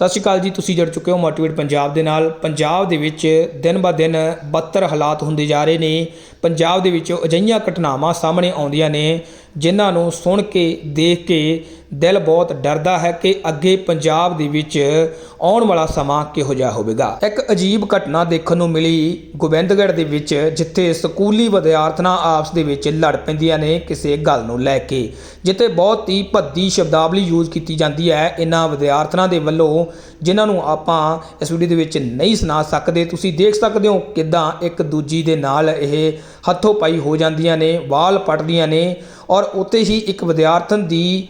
ਸਤਿ ਸ਼੍ਰੀ ਅਕਾਲ ਜੀ, ਤੁਸੀਂ ਜੁੜ ਚੁੱਕੇ ਹੋ ਮੋਟੀਵੇਟ ਪੰਜਾਬ ਦੇ ਨਾਲ। ਪੰਜਾਬ ਦੇ ਵਿੱਚ ਦਿਨ ਬਾ ਦਿਨ ਬਦਤਰ ਹਾਲਾਤ ਹੁੰਦੇ ਜਾ ਰਹੇ ਨੇ। ਪੰਜਾਬ ਦੇ ਵਿੱਚ ਅਜਿਹੀਆਂ ਘਟਨਾਵਾਂ ਸਾਹਮਣੇ ਆਉਂਦੀਆਂ ਨੇ, ਜਿਨ੍ਹਾਂ ਨੂੰ ਸੁਣ ਕੇ, ਦੇਖ ਕੇ ਦਿਲ ਬਹੁਤ ਡਰਦਾ ਹੈ ਕਿ ਅੱਗੇ ਪੰਜਾਬ ਦੇ ਵਿੱਚ ਆਉਣ ਵਾਲਾ ਸਮਾਂ ਕਿਹੋ ਜਿਹਾ ਹੋਵੇਗਾ। ਇੱਕ ਅਜੀਬ ਘਟਨਾ ਦੇਖਣ ਨੂੰ ਮਿਲੀ ਗੋਬਿੰਦਗੜ੍ਹ ਦੇ ਵਿੱਚ, ਜਿੱਥੇ ਸਕੂਲੀ ਵਿਦਿਆਰਥਣਾਂ ਆਪਸ ਦੇ ਵਿੱਚ ਲੜ ਪੈਂਦੀਆਂ ਨੇ ਕਿਸੇ ਗੱਲ ਨੂੰ ਲੈ ਕੇ, ਜਿੱਥੇ ਬਹੁਤ ਹੀ ਭੱਦੀ ਸ਼ਬਦਾਵਲੀ ਯੂਜ਼ ਕੀਤੀ ਜਾਂਦੀ ਹੈ ਇਹਨਾਂ ਵਿਦਿਆਰਥਣਾਂ ਦੇ ਵੱਲੋਂ, ਜਿਨ੍ਹਾਂ ਨੂੰ ਆਪਾਂ ਇਸ ਵੀਡੀਓ ਦੇ ਵਿੱਚ ਨਹੀਂ ਸੁਣਾ ਸਕਦੇ। ਤੁਸੀਂ ਦੇਖ ਸਕਦੇ ਹੋ ਕਿਦਾਂ ਇੱਕ ਦੂਜੀ ਦੇ ਨਾਲ ਇਹ ਹੱਥੋਂ ਪਾਈ ਹੋ ਜਾਂਦੀਆਂ ਨੇ, ਵਾਲ ਪਟਦੀਆਂ ਨੇ ਔਰ ਉੱਤੇ ਹੀ ਇੱਕ ਵਿਦਿਆਰਥਣ ਦੀ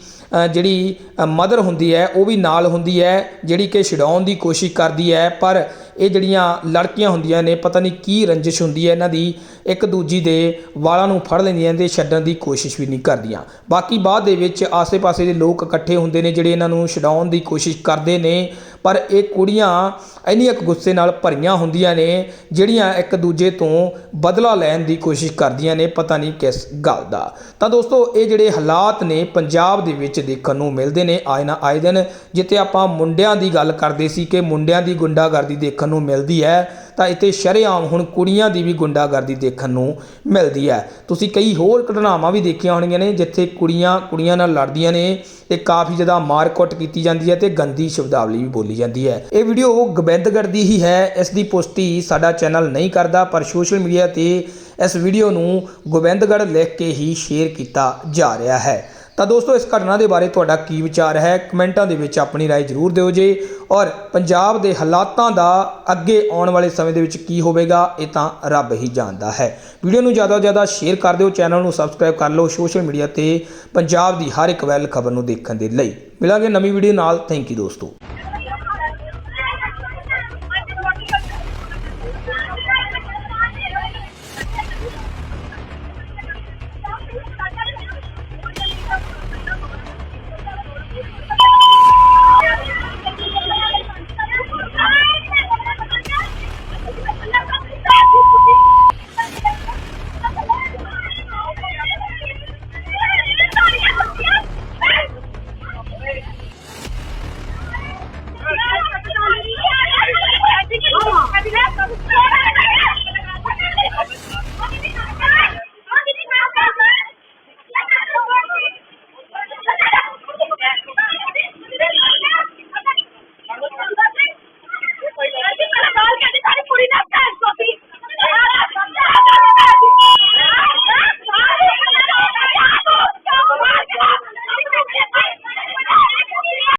ਜਿਹੜੀ ਮਦਰ ਹੁੰਦੀ ਹੈ, ਉਹ ਵੀ ਨਾਲ ਹੁੰਦੀ ਹੈ, ਜਿਹੜੀ ਕਿ ਛਡਾਉਣ ਦੀ ਕੋਸ਼ਿਸ਼ ਕਰਦੀ ਹੈ, ਪਰ ਇਹ ਜਿਹੜੀਆਂ ਲੜਕੀਆਂ ਹੁੰਦੀਆਂ ਨੇ, ਪਤਾ ਨਹੀਂ ਕੀ ਰੰਜਿਸ਼ ਹੁੰਦੀ ਹੈ ਇਹਨਾਂ ਦੀ, ਇੱਕ ਦੂਜੀ ਦੇ ਵਾਲਾਂ ਨੂੰ ਫੜ ਲੈਂਦੀਆਂ ਤੇ ਛੱਡਣ ਦੀ ਕੋਸ਼ਿਸ਼ ਵੀ ਨਹੀਂ ਕਰਦੀਆਂ। ਬਾਕੀ ਬਾਅਦ ਦੇ ਵਿੱਚ ਆਸੇ-ਪਾਸੇ ਦੇ ਲੋਕ ਇਕੱਠੇ ਹੁੰਦੇ ਨੇ, ਜਿਹੜੇ ਇਹਨਾਂ ਨੂੰ ਛਡਾਉਣ ਦੀ ਕੋਸ਼ਿਸ਼ ਕਰਦੇ ਨੇ, ਪਰ ਇਹ ਕੁੜੀਆਂ ਇੰਨੀਆਂ ਕੁ ਗੁੱਸੇ ਨਾਲ ਭਰੀਆਂ ਹੁੰਦੀਆਂ ਨੇ, ਜਿਹੜੀਆਂ ਇੱਕ ਦੂਜੇ ਤੋਂ ਬਦਲਾ ਲੈਣ ਦੀ ਕੋਸ਼ਿਸ਼ ਕਰਦੀਆਂ ਨੇ, ਪਤਾ ਨਹੀਂ ਕਿਸ ਗੱਲ ਦਾ। ਤਾਂ ਦੋਸਤੋ, ਇਹ ਜਿਹੜੇ ਹਾਲਾਤ ਨੇ ਪੰਜਾਬ ਦੇ ਵਿੱਚ ਵਿੱਚ ਦੇਖਣ ਨੂੰ ਮਿਲਦੇ ਨੇ, ਆਏ ਨਾ ਆਏ ਦਿਨ ਜਿੱਥੇ ਆਪਾਂ ਮੁੰਡਿਆਂ ਦੀ ਗੱਲ ਕਰਦੇ ਸੀ ਕਿ ਮੁੰਡਿਆਂ ਦੀ ਗੁੰਡਾਗਰਦੀ ਦੇਖਣ ਨੂੰ ਮਿਲਦੀ ਹੈ, ਤਾਂ ਇੱਥੇ ਸ਼ਰੇਆਮ ਹੁਣ ਕੁੜੀਆਂ ਦੀ ਵੀ ਗੁੰਡਾਗਰਦੀ ਦੇਖਣ ਨੂੰ ਮਿਲਦੀ ਹੈ। ਤੁਸੀਂ ਕਈ ਹੋਰ ਘਟਨਾਵਾਂ ਵੀ ਦੇਖੀਆਂ ਹੋਣਗੀਆਂ ਨੇ, ਜਿੱਥੇ ਕੁੜੀਆਂ ਕੁੜੀਆਂ ਨਾਲ ਲੜਦੀਆਂ ਨੇ, ਤੇ ਕਾਫੀ ਜ਼ਿਆਦਾ ਮਾਰਕੁੱਟ ਕੀਤੀ ਜਾਂਦੀ ਹੈ ਤੇ ਗੰਦੀ ਸ਼ਬਦਾਵਲੀ ਵੀ ਬੋਲੀ ਜਾਂਦੀ ਹੈ। ਇਹ ਵੀਡੀਓ ਗੋਬਿੰਦਗੜ੍ਹ ਦੀ ਹੀ ਹੈ, ਇਸ ਦੀ ਪੁਸ਼ਟੀ ਸਾਡਾ ਚੈਨਲ ਨਹੀਂ ਕਰਦਾ, ਪਰ ਸੋਸ਼ਲ ਮੀਡੀਆ ਤੇ ਇਸ ਵੀਡੀਓ ਨੂੰ ਗੋਬਿੰਦਗੜ੍ਹ ਲਿਖ ਕੇ ਹੀ ਸ਼ੇਅਰ ਕੀਤਾ ਜਾ ਰਿਹਾ ਹੈ। ਤਾਂ ਦੋਸਤੋ ਇਸ ਘਟਨਾ ਦੇ ਬਾਰੇ ਤੁਹਾਡਾ ਕੀ ਵਿਚਾਰ ਹੈ ਕਮੈਂਟਾਂ ਦੇ ਵਿੱਚ ਆਪਣੀ رائے ਜ਼ਰੂਰ ਦਿਓ ਜੀ ਔਰ ਪੰਜਾਬ ਦੇ ਹਾਲਾਤਾਂ ਦਾ ਅੱਗੇ ਆਉਣ ਵਾਲੇ ਸਮੇਂ ਦੇ ਵਿੱਚ ਕੀ ਹੋਵੇਗਾ ਇਹ ਤਾਂ ਰੱਬ ਹੀ ਜਾਣਦਾ ਹੈ ਵੀਡੀਓ ਨੂੰ ਜ਼ਿਆਦਾ ਤੋਂ ਜ਼ਿਆਦਾ ਸ਼ੇਅਰ ਕਰ ਦਿਓ ਚੈਨਲ ਨੂੰ ਸਬਸਕ੍ਰਾਈਬ ਕਰ ਲਓ ਸੋਸ਼ਲ ਮੀਡੀਆ ਤੇ ਪੰਜਾਬ ਦੀ ਹਰ ਇੱਕ ਵੈਲ ਖਬਰ ਨੂੰ ਦੇਖਣ ਦੇ ਲਈ ਮਿਲਾਂਗੇ ਨਵੀਂ ਵੀਡੀਓ ਨਾਲ ਥੈਂਕ ਯੂ ਦੋਸਤੋ